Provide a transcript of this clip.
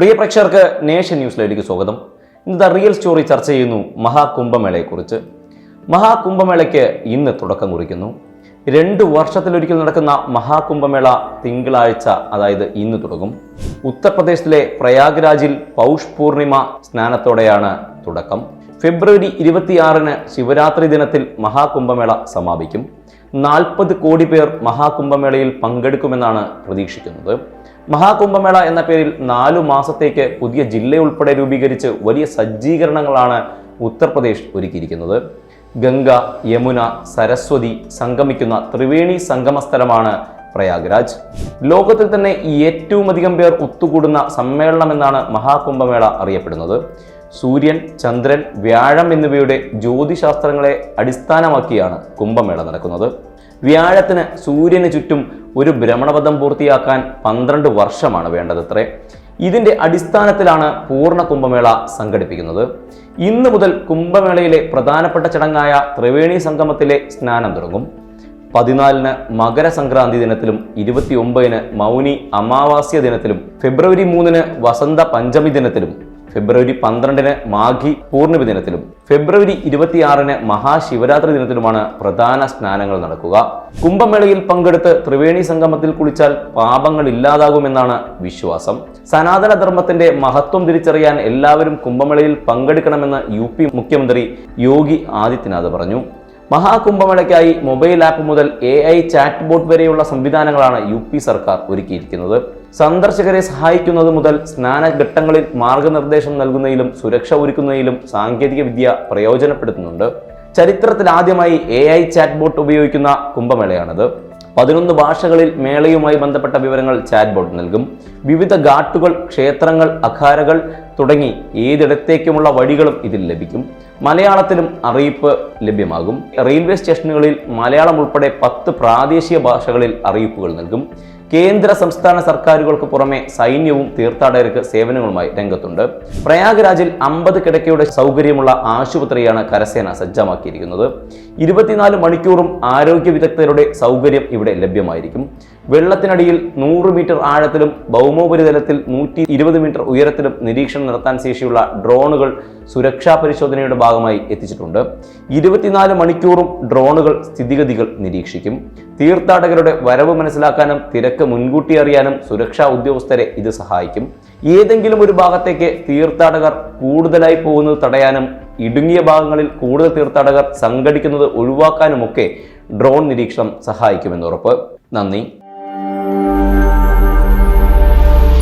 പ്രിയ പ്രേക്ഷകർക്ക് നേഷൻ ന്യൂസിലേക്ക് സ്വാഗതം. ഇന്ന് ദ റിയൽ സ്റ്റോറി ചർച്ച ചെയ്യുന്നു മഹാകുംഭമേളയെക്കുറിച്ച്. മഹാകുംഭമേളയ്ക്ക് ഇന്ന് തുടക്കം കുറിക്കുന്നു. രണ്ട് വർഷത്തിലൊരിക്കൽ നടക്കുന്ന മഹാകുംഭമേള തിങ്കളാഴ്ച അതായത് ഇന്ന് തുടങ്ങും. ഉത്തർപ്രദേശിലെ പ്രയാഗ്രാജിൽ പൗഷ് പൂർണിമ സ്നാനത്തോടെയാണ് തുടക്കം. ഫെബ്രുവരി ഇരുപത്തിയാറിന് ശിവരാത്രി ദിനത്തിൽ മഹാകുംഭമേള സമാപിക്കും. നാൽപ്പത് കോടി പേർ മഹാകുംഭമേളയിൽ പങ്കെടുക്കുമെന്നാണ് പ്രതീക്ഷിക്കുന്നത്. മഹാകുംഭമേള എന്ന പേരിൽ നാലു മാസത്തേക്ക് പുതിയ ജില്ലയുൾപ്പെടെ രൂപീകരിച്ച് വലിയ സജ്ജീകരണങ്ങളാണ് ഉത്തർപ്രദേശ് ഒരുക്കിയിരിക്കുന്നത്. ഗംഗ യമുന സരസ്വതി സംഗമിക്കുന്ന ത്രിവേണി സംഗമ സ്ഥലമാണ് പ്രയാഗ്രാജ്. ലോകത്തിൽ തന്നെ ഏറ്റവും അധികം പേർ ഒത്തുകൂടുന്ന സമ്മേളനം എന്നാണ് മഹാകുംഭമേള അറിയപ്പെടുന്നത്. സൂര്യൻ ചന്ദ്രൻ വ്യാഴം എന്നിവയുടെ ജ്യോതിശാസ്ത്രങ്ങളെ അടിസ്ഥാനമാക്കിയാണ് കുംഭമേള നടക്കുന്നത്. വ്യാഴത്തിന് സൂര്യന് ചുറ്റും ഒരു ഭ്രമണപഥം പൂർത്തിയാക്കാൻ പന്ത്രണ്ട് വർഷമാണ് വേണ്ടതത്രേ ഇതിന്റെ അടിസ്ഥാനത്തിലാണ് പൂർണ കുംഭമേള സംഘടിപ്പിക്കുന്നത്. ഇന്ന് മുതൽ കുംഭമേളയിലെ പ്രധാനപ്പെട്ട ചടങ്ങായ ത്രിവേണി സംഗമത്തിലെ സ്നാനം തുടങ്ങും. പതിനാലിന് മകരസംക്രാന്തി ദിനത്തിലും ഇരുപത്തി ഒമ്പതിന് മൗനി അമാവാസ്യ ദിനത്തിലും ഫെബ്രുവരി മൂന്നിന് വസന്ത പഞ്ചമി ദിനത്തിലും ഫെബ്രുവരി പന്ത്രണ്ടിന് മാഘി പൂർണിമ ദിനത്തിലും ഫെബ്രുവരി ഇരുപത്തിയാറിന് മഹാശിവരാത്രി ദിനത്തിലുമാണ് പ്രധാന സ്നാനങ്ങൾ നടക്കുക. കുംഭമേളയിൽ പങ്കെടുത്ത് ത്രിവേണി സംഗമത്തിൽ കുളിച്ചാൽ പാപങ്ങൾ ഇല്ലാതാകുമെന്നാണ് വിശ്വാസം. സനാതന ധർമ്മത്തിന്റെ മഹത്വം തിരിച്ചറിയാൻ എല്ലാവരും കുംഭമേളയിൽ പങ്കെടുക്കണമെന്ന് യു മുഖ്യമന്ത്രി യോഗി ആദിത്യനാഥ് പറഞ്ഞു. മഹാകുംഭമേളയ്ക്കായി മൊബൈൽ ആപ്പ് മുതൽ എ ഐ ചാറ്റ് ബോട്ട് വരെയുള്ള സംവിധാനങ്ങളാണ് യു സർക്കാർ ഒരുക്കിയിരിക്കുന്നത്. സന്ദർശകരെ സഹായിക്കുന്നത് മുതൽ സ്നാനഘട്ടങ്ങളിൽ മാർഗനിർദ്ദേശം നൽകുന്നതിലും സുരക്ഷ ഒരുക്കുന്നതിലും സാങ്കേതിക വിദ്യ പ്രയോജനപ്പെടുത്തുന്നുണ്ട്. ചരിത്രത്തിൽ ആദ്യമായി എ ഐ ചാറ്റ് ബോട്ട് ഉപയോഗിക്കുന്ന കുംഭമേളയാണിത്. പതിനൊന്ന് ഭാഷകളിൽ മേളയുമായി ബന്ധപ്പെട്ട വിവരങ്ങൾ ചാറ്റ് ബോട്ട് നൽകും. വിവിധ ഘാട്ടുകൾ ക്ഷേത്രങ്ങൾ അഖാരകൾ തുടങ്ങി ഏതിടത്തേക്കുമുള്ള വഴികളും ഇതിൽ ലഭിക്കും. മലയാളത്തിലും അറിയിപ്പ് ലഭ്യമാകും. റെയിൽവേ സ്റ്റേഷനുകളിൽ മലയാളം ഉൾപ്പെടെ പത്ത് പ്രാദേശിക ഭാഷകളിൽ അറിയിപ്പുകൾ നൽകും. കേന്ദ്ര സംസ്ഥാന സർക്കാരുകൾക്ക് പുറമെ സൈന്യവും തീർത്ഥാടകർക്ക് സേവനങ്ങളുമായി രംഗത്തുണ്ട്. പ്രയാഗ്രാജിൽ അമ്പത് കിടക്കയുടെ സൗകര്യമുള്ള ആശുപത്രിയാണ് കരസേന സജ്ജമാക്കിയിരിക്കുന്നത്. ഇരുപത്തിനാല് മണിക്കൂറും ആരോഗ്യ വിദഗ്ധരുടെ സൗകര്യം ഇവിടെ ലഭ്യമായിരിക്കും. വെള്ളത്തിനടിയിൽ നൂറ് മീറ്റർ ആഴത്തിലും ഭൗമോപരിതലത്തിൽ നൂറ്റി ഇരുപത് മീറ്റർ ഉയരത്തിലും നിരീക്ഷണം നടത്താൻ ശേഷിയുള്ള ഡ്രോണുകൾ സുരക്ഷാ പരിശോധനയുടെ ഭാഗമായി എത്തിച്ചിട്ടുണ്ട്. ഇരുപത്തിനാല് മണിക്കൂറും ഡ്രോണുകൾ സ്ഥിതിഗതികൾ നിരീക്ഷിക്കും. തീർത്ഥാടകരുടെ വരവ് മനസ്സിലാക്കാനും തിരക്ക് മുൻകൂട്ടി അറിയാനും സുരക്ഷാ ഉദ്യോഗസ്ഥരെ ഇത് സഹായിക്കും. ഏതെങ്കിലും ഒരു ഭാഗത്തേക്ക് തീർത്ഥാടകർ കൂടുതലായി പോകുന്നത് തടയാനും ഇടുങ്ങിയ ഭാഗങ്ങളിൽ കൂടുതൽ തീർത്ഥാടകർ സംഘടിക്കുന്നത് ഒഴിവാക്കാനുമൊക്കെ ഡ്രോൺ നിരീക്ഷണം സഹായിക്കുമെന്ന് ഉറപ്പ്. നന്ദി.